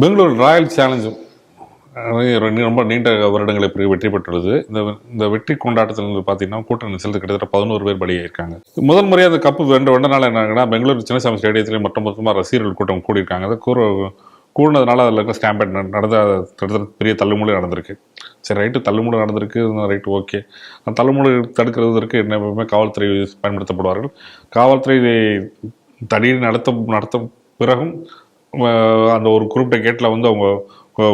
Bangalore Royal சேலஞ்சும் ரொம்ப நீண்ட வருடங்களை வெற்றி பெற்றுள்ளது. இந்த இந்த வெற்றி கொண்டாட்டத்தில் பார்த்தீங்கன்னா கூட்டம் நெரிசல் கிட்டத்தட்ட பதினோரு பேர் பலியாயிருக்காங்க முதல் முறையாக அந்த கப்பு வென்ற வென்ற நாள் என்னன்னா பெங்களூர் சின்னசாமி ஸ்டேடியத்திலே மொத்த மொத்தமாக ரசிகர்கள் கூட்டம் கூடியிருக்காங்க. அதை கூற கூடினதுனால அதில் இருக்க ஸ்டாம்பேட் நடந்த கிட்டத்தட்ட பெரிய தள்ளுமுறை நடந்திருக்கு. சரி ரைட்டு தள்ளுமுறை நடந்திருக்கு ரைட்டு ஓகே அந்த தள்ளுமுறை தடுக்கிறதுக்கு என்ன எப்பவுமே காவல்துறை பயன்படுத்தப்படுவார்கள். காவல்துறை தடியை நடத்த நடத்த பிறகும் அந்த ஒரு குறிப்பிட்ட கேட்டில் வந்து அவங்க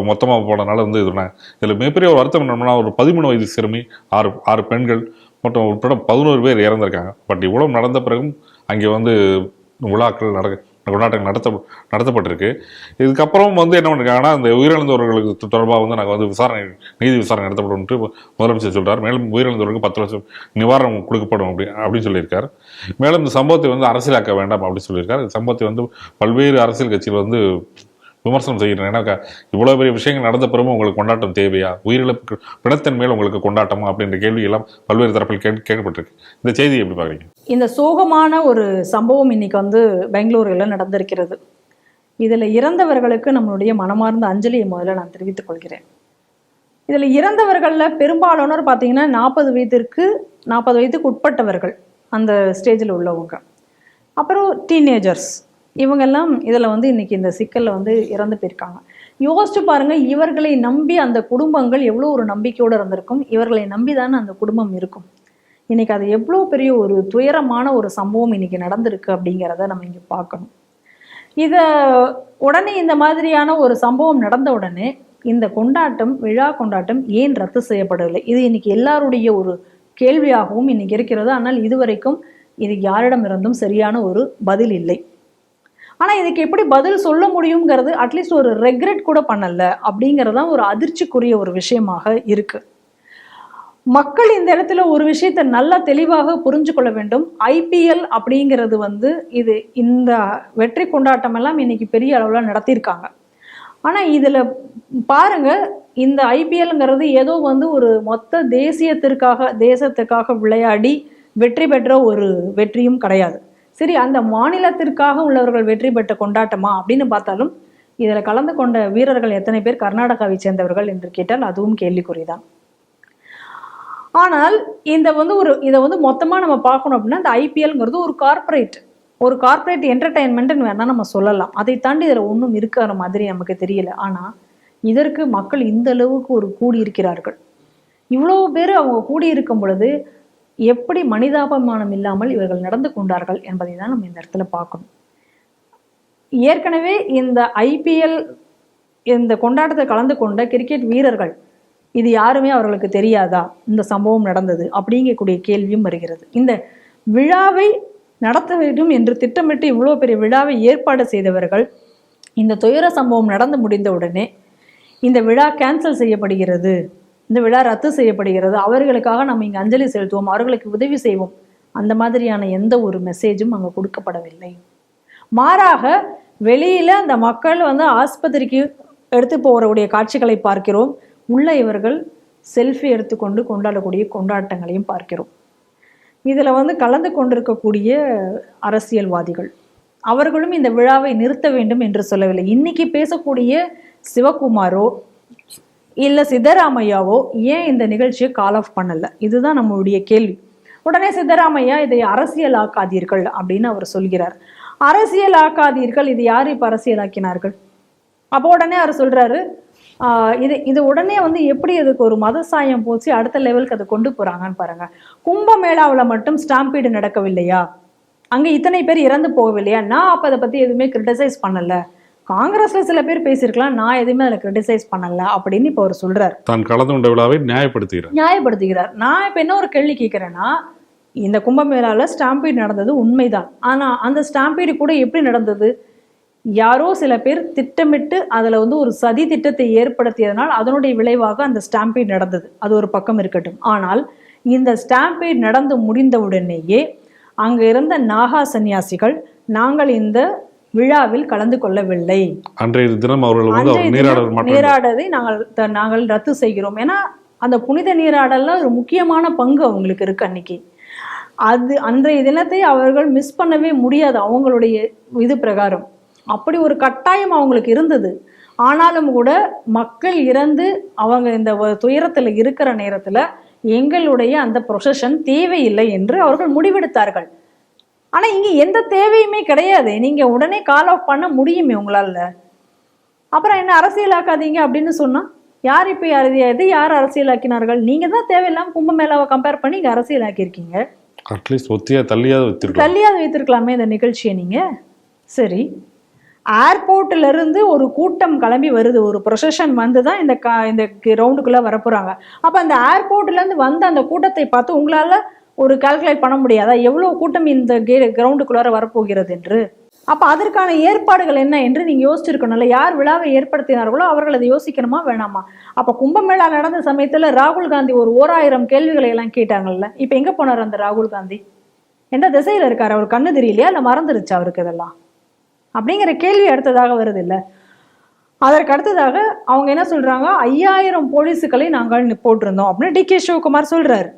மொத்தமாக போனதுனால வந்து இது இதில் மிகப்பெரிய ஒரு வருத்தம் என்னன்னா ஒரு பதிமூணு வயது சிறுமி ஆறு ஆறு பெண்கள் மற்றும் உட்பட பதினோரு பேர் இறந்திருக்காங்க. பட் இவ்வளோ நடந்த பிறகும் அங்கே வந்து விழாக்கள் நடக்க கொண்டாட்டங்கள் நடத்த நடத்தப்பட்டிருக்கு. இதுக்கப்புறம் வந்து என்ன பண்ணிருக்காங்கன்னா அந்த உயிரிழந்தவர்களுக்கு தொடர்பாக வந்து நாங்கள் வந்து விசாரணை நீதி விசாரணை நடத்தப்படும்ட்டு முதலமைச்சர் சொல்கிறார் மேலும் உயிரிழந்தவர்களுக்கு பத்து லட்சம் நிவாரணம் கொடுக்கப்படும் அப்படி அப்படின்னு சொல்லியிருக்கார். மேலும் இந்த சம்பவத்தை வந்து அரசியலாக்க வேண்டாம் அப்படின்னு சொல்லியிருக்கார். இந்த சம்பவத்தை வந்து பல்வேறு அரசியல் கட்சிகள் வந்து விமர்சனம் செய்கிறேன். ஏன்னா இவ்வளோ பெரிய விஷயங்கள் நடந்த பிறகு உங்களுக்கு கொண்டாட்டம் தேவையா? உயிரிழப்பு பிணத்தின் மேல் உங்களுக்கு கொண்டாட்டமா? அப்படின்ற கேள்வி எல்லாம் பல்வேறு தரப்பில் கே கேட்கப்பட்டிருக்கு. இந்த செய்தியை எப்படி பார்க்குறீங்க? இந்த சோகமான ஒரு சம்பவம் இன்னைக்கு வந்து பெங்களூரில் நடந்திருக்கிறது. இதில் இறந்தவர்களுக்கு நம்மளுடைய மனமார்ந்த அஞ்சலியை முதல்ல நான் தெரிவித்துக் கொள்கிறேன். இதில் இறந்தவர்களில் பெரும்பாலானோர் பார்த்தீங்கன்னா நாற்பது வயதிற்கு நாற்பது வயதுக்கு உட்பட்டவர்கள் அந்த ஸ்டேஜில் உள்ளவங்க. அப்புறம் டீனேஜர்ஸ் இவங்கெல்லாம் இதில் வந்து இன்னைக்கு இந்த சிக்கலில் வந்து இறந்து போயிருக்காங்க. யோசிச்சு பாருங்க இவர்களை நம்பி அந்த குடும்பங்கள் எவ்வளோ ஒரு நம்பிக்கையோடு இருந்திருக்கும். இவர்களை நம்பி தானே அந்த குடும்பம் இருக்கும். இன்னைக்கு அது எவ்வளோ பெரிய ஒரு துயரமான ஒரு சம்பவம் இன்னைக்கு நடந்திருக்கு அப்படிங்கிறத நம்ம இங்கே பார்க்கணும். இதை உடனே இந்த மாதிரியான ஒரு சம்பவம் நடந்த உடனே இந்த கொண்டாட்டம் விழா கொண்டாட்டம் ஏன் ரத்து செய்யப்படவில்லை? இது இன்னைக்கு எல்லாருடைய ஒரு கேள்வியாகவும் இன்னைக்கு இருக்கிறது. ஆனால் இதுவரைக்கும் இது யாரிடமிருந்தும் சரியான ஒரு பதில் இல்லை. ஆனால் இதுக்கு எப்படி பதில் சொல்ல முடியுங்கிறது அட்லீஸ்ட் ஒரு ரெக்ரெட் கூட பண்ணல அப்படிங்கிறது தான் ஒரு அதிர்ச்சிக்குரிய ஒரு விஷயமாக இருக்குது மக்கள் இந்த இடத்துல ஒரு விஷயத்தை நல்லா தெளிவாக புரிஞ்சு கொள்ள வேண்டும். ஐபிஎல் அப்படிங்கிறது வந்து இது இந்த வெற்றி கொண்டாட்டம் எல்லாம் இன்னைக்கு பெரிய அளவில் நடத்தியிருக்காங்க. ஆனால் இதில் பாருங்க இந்த ஐபிஎல்ங்கிறது ஏதோ வந்து ஒரு மொத்த தேசியத்திற்காக தேசத்துக்காக விளையாடி வெற்றி பெற்ற ஒரு வெற்றியும் கிடையாது. சரி அந்த மாநிலத்திற்காக உள்ளவர்கள் வெற்றி பெற்ற கொண்டாட்டமா அப்படின்னு பார்த்தாலும் இதில் கலந்து கொண்ட வீரர்கள் எத்தனை பேர் கர்நாடகாவை சேர்ந்தவர்கள் என்று கேட்டால் அதுவும் கேள்விக்குறிதான். ஆனால் இந்த வந்து ஒரு இதை வந்து மொத்தமாக நம்ம பார்க்கணும் அப்படின்னா இந்த ஐபிஎல்ங்கிறது ஒரு கார்ப்பரேட் ஒரு கார்ப்பரேட் என்டர்டைன்மெண்ட்னு வேணால் நம்ம சொல்லலாம். அதை தாண்டி இதில் ஒன்றும் இருக்கிற மாதிரி நமக்கு தெரியல. ஆனால் இதற்கு மக்கள் இந்த அளவுக்கு ஒரு கூடி இருக்கிறார்கள் இவ்வளோ பேர் அவங்க கூடி இருக்கும் பொழுது எப்படி மனிதாபமானம் இல்லாமல் இவர்கள் நடந்து கொண்டார்கள் என்பதை தான் நம்ம இந்த இடத்துல பார்க்கணும். ஏற்கனவே இந்த ஐபிஎல் இந்த கொண்டாட்டத்தை கலந்து கொண்ட கிரிக்கெட் வீரர்கள் இது யாருமே அவர்களுக்கு தெரியாதா? இந்த சம்பவம் நடந்தது அப்படிங்கக்கூடிய கேள்வியும் வருகிறது. இந்த விழாவை நடத்த வேண்டும் என்று திட்டமிட்டு இவ்வளோ பெரிய விழாவை ஏற்பாடு செய்தவர்கள் இந்த துயர சம்பவம் நடந்து முடிந்தவுடனே இந்த விழா கேன்சல் செய்யப்படுகிறது. இந்த விழா ரத்து செய்யப்படுகிறது. அவர்களுக்காக நம்ம இங்கே அஞ்சலி செலுத்துவோம். அவர்களுக்கு உதவி செய்வோம். அந்த மாதிரியான எந்த ஒரு மெசேஜும் அங்கே கொடுக்கப்படவில்லை. மாறாக வெளியில அந்த மக்கள் வந்து ஆஸ்பத்திரிக்கு எடுத்து போகிறக்கூடிய காட்சிகளை பார்க்கிறோம். உள்ள இவர்கள் செல்ஃபி எடுத்துக்கொண்டு கொண்டாடக்கூடிய கொண்டாட்டங்களையும் பார்க்கிறோம். இதில் வந்து கலந்து கொண்டிருக்கக்கூடிய அரசியல்வாதிகள். அவர்களும் இந்த விழாவை நிறுத்த வேண்டும் என்று சொல்லவில்லை. இன்னைக்கு பேசக்கூடிய சிவகுமாரோ இல்லை சித்தராமையாவோ ஏன் இந்த நிகழ்ச்சியை கால் ஆஃப் பண்ணலை? இதுதான் நம்மளுடைய கேள்வி. உடனே சித்தராமையா இதை அரசியலாக்காதீர்கள் அப்படின்னு அவர் சொல்கிறார். அரசியலாக்காதீர்கள் இது யார் இப்போ அரசியலாக்கினார்கள்? அப்போ உடனே அவர் சொல்கிறாரு இது இது உடனே வந்து எப்படி அதுக்கு ஒரு மத சாயம் போச்சு அடுத்த லெவலுக்கு அதை கொண்டு போகிறாங்கன்னு பாருங்கள் கும்பமேளாவில் மட்டும் ஸ்டாம்பீடு நடக்கவில்லையா? அங்கே இத்தனை பேர் இறந்து போகவில்லையா? நான் அப்போ அதை பற்றி எதுவுமே கிரிட்டிசைஸ் பண்ணலை. காங்கிரஸ்ல சில பேர் பேசியிருக்கலாம் நான் எதுவுமே அதில் கிரிட்டிசைஸ் பண்ணல அப்படின்னு இப்போ அவர் சொல்றாரு. தான் கலந்து கொண்ட விழாவை நியாயப்படுத்துகிறார். நியாயப்படுத்துகிறார். நான் இப்போ என்ன ஒரு கேள்வி கேட்குறேன்னா இந்த கும்பமேளாவில் ஸ்டாம்பீடு நடந்தது உண்மைதான். ஆனால் அந்த ஸ்டாம்பீடு கூட எப்படி நடந்தது? யாரோ சில பேர் திட்டமிட்டு அதில் வந்து ஒரு சதி திட்டத்தை ஏற்படுத்தியதனால் அதனுடைய விளைவாக அந்த ஸ்டாம்பீட் நடந்தது. அது ஒரு பக்கம் இருக்கட்டும். ஆனால் இந்த ஸ்டாம்பீட் நடந்து முடிந்தவுடனேயே அங்கே இருந்த நாகா சந்நியாசிகள் நாங்கள் இந்த விழாவில் கலந்து கொள்ளவில்லை. அன்றைய தினம் அவர்கள் நீராடல் நாங்கள் நாங்கள் ரத்து செய்கிறோம். ஏன்னா அந்த புனித நீராடல்ல ஒரு முக்கியமான பங்கு அவங்களுக்கு இருக்கு அன்னைக்கு. அது அன்றைய தினத்தை அவர்கள் மிஸ் பண்ணவே முடியாது அவங்களுடைய இது பிரகாரம். அப்படி ஒரு கட்டாயம் அவங்களுக்கு இருந்தது. ஆனாலும் கூட மக்கள் இறந்து அவங்க இந்த துயரத்துல இருக்கிற நேரத்துல எங்களுடைய அந்த ப்ரொசஷன் தேவையில்லை என்று அவர்கள் முடிவெடுத்தார்கள். ஆனா இங்க எந்த தேவையுமே கிடையாது. நீங்க உடனே கால் ஆஃப் பண்ண முடியுமே உங்களால. அப்புறம் என்ன அரசியலாக்காதீங்க அப்படின்னு சொன்னா யார் இப்ப எது யார் அரசியலாக்கினார்கள்? நீங்க தான் தேவையில்லாம கும்பமேளாவை கம்பேர் பண்ணி இங்க அரசியலாக்கியிருக்கீங்க. அட்லீஸ்ட் ஒத்தியா தள்ளியாவது வச்சிருக்கலாம் தள்ளியாவது வைத்திருக்கலாமே இந்த நிகழ்ச்சியை நீங்க. சரி. ஏர்போர்ட்ல இருந்து ஒரு கூட்டம் கிளம்பி வருது. ஒரு ப்ரொசஷன் வந்து தான் இந்த கா இந்த ரவுண்டுக்குள்ள வரப்போறாங்க. அப்ப அந்த ஏர்போர்ட்ல இருந்து வந்த அந்த கூட்டத்தை பார்த்து உங்களால ஒரு கால்குலேட் பண்ண முடியாதா? எவ்வளோ கூட்டம் இந்த கே கிரவுண்டுக்குள்ளார வரப்போகிறது என்று? அப்போ அதற்கான ஏற்பாடுகள் என்ன என்று நீங்கள் யோசிச்சிருக்கணும்ல. யார் விழாவை ஏற்படுத்தினார்களோ அவர்கள் அதை யோசிக்கணுமா வேணாமா? அப்போ கும்பமேளா நடந்த சமயத்தில் ராகுல் காந்தி ஒரு ஓராயிரம் கேள்விகளை எல்லாம் கேட்டாங்கல்ல. இப்போ எங்கே போனார் அந்த ராகுல் காந்தி? எந்த திசையில் இருக்கார்? அவர் கண்ணு தெரியலையா? இல்லை மறந்துருச்சு அவருக்கு இதெல்லாம்? அப்படிங்கிற கேள்வி அடுத்ததாக வருது இல்லை. அதற்கு அடுத்ததாக அவங்க என்ன சொல்கிறாங்க ஐயாயிரம் போலீஸுகளை நாங்கள் போட்டிருந்தோம் அப்படின்னு டி கே சிவகுமார் சொல்கிறார்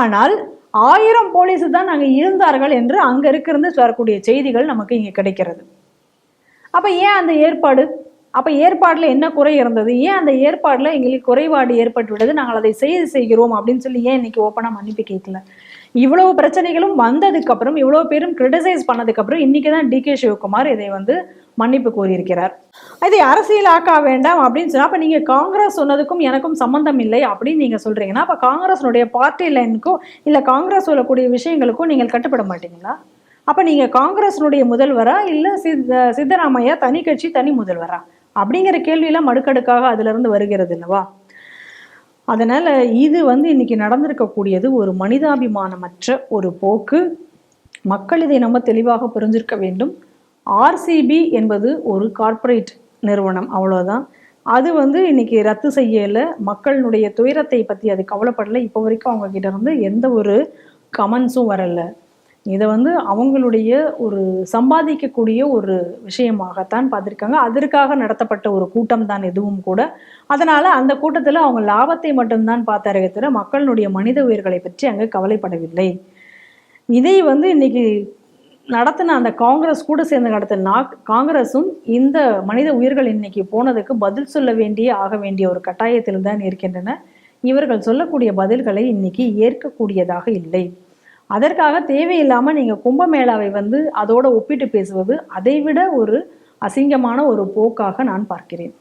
ஆனால் ஆயிரம் போலீஸ் தான் அங்கே இருந்தார்கள் என்று அங்கே இருக்கிறது வரக்கூடிய செய்திகள் நமக்கு இங்கே கிடைக்கிறது. அப்போ ஏன் அந்த ஏற்பாடு? அப்போ ஏற்பாடில் என்ன குறை இருந்தது? ஏன் அந்த ஏற்பாடில் எங்களுக்கு குறைபாடு ஏற்பட்டு விட்டது நாங்கள் அதை செய்து செய்கிறோம் அப்படின்னு சொல்லி ஏன் இன்னைக்கு ஓப்பனாக மன்னிப்பு கேட்கல? இவ்வளவு பிரச்சனைகளும் வந்ததுக்கப்புறம் இவ்வளோ பேரும் கிரிட்டிசைஸ் பண்ணதுக்கப்புறம் இன்றைக்கி இன்னைக்கு தான் டி கே சிவகுமார் இதை வந்து மன்னிப்பு கோரியிருக்கிறார். இதை அரசியலாக்கா வேண்டாம் அப்படின்னு சொன்னா அப்ப நீங்க காங்கிரஸ் சொன்னதுக்கும் எனக்கும் சம்பந்தம் இல்லை அப்படின்னு நீங்க சொல்றீங்கன்னா அப்ப காங்கிரஸினுடைய பார்ட்டி லைனுக்கும் இல்ல காங்கிரஸ் சொல்லக்கூடிய விஷயங்களுக்கும் நீங்கள் கட்டுப்பட மாட்டீங்களா? அப்ப நீங்க காங்கிரஸினுடைய முதல்வரா இல்ல சித்த சித்தராமையா தனி கட்சி தனி முதல்வரா? அப்படிங்கிற கேள்வியெல்லாம் மடுக்கடுக்காக அதுல இருந்து வருகிறது இல்லவா அதனால இது வந்து இன்னைக்கு நடந்திருக்கக்கூடியது ஒரு மனிதாபிமானமற்ற ஒரு போக்கு. மக்கள் இதை நம்ம தெளிவாக புரிஞ்சிருக்க வேண்டும். ஆர்சிபி என்பது ஒரு கார்ப்பரேட் நிறுவனம் அவ்வளோதான் அது வந்து இன்னைக்கு ரத்து செய்யலை. மக்களுடைய துயரத்தை பற்றி அது கவலைப்படலை. இப்போ வரைக்கும் அவங்க கிட்ட இருந்து எந்த ஒரு கமெண்ட்ஸும் வரலை. இதை வந்து அவங்களுடைய ஒரு சம்பாதிக்கக்கூடிய ஒரு விஷயமாகத்தான் பார்த்துருக்காங்க. அதற்காக நடத்தப்பட்ட ஒரு கூட்டம் தான் எதுவும் கூட. அதனால் அந்த கூட்டத்தில் அவங்க லாபத்தை மட்டும்தான் பார்த்தாரே தவிர மக்களுடைய மனித உயிர்களை பற்றி அங்கே கவலைப்படவில்லை. இதை வந்து இன்னைக்கு நடத்தின அந்த காங்கிரஸ் கூட சேர்ந்து நடத்தின நா- காங்கிரஸும் இந்த மனித உயிர்கள் இன்னைக்கு போனதுக்கு பதில் சொல்ல வேண்டிய ஆக வேண்டிய ஒரு கட்டாயத்தில் தான் இருக்கின்றன. இவர்கள் சொல்லக்கூடிய பதில்களை இன்னைக்கு ஏற்கக்கூடியதாக இல்லை. அதற்காக தேவையில்லாமல் நீங்கள் கும்பமேளாவை வந்து அதோட ஒப்பிட்டு பேசுவது அதைவிட ஒரு அசிங்கமான ஒரு போக்காக நான் பார்க்கிறேன்.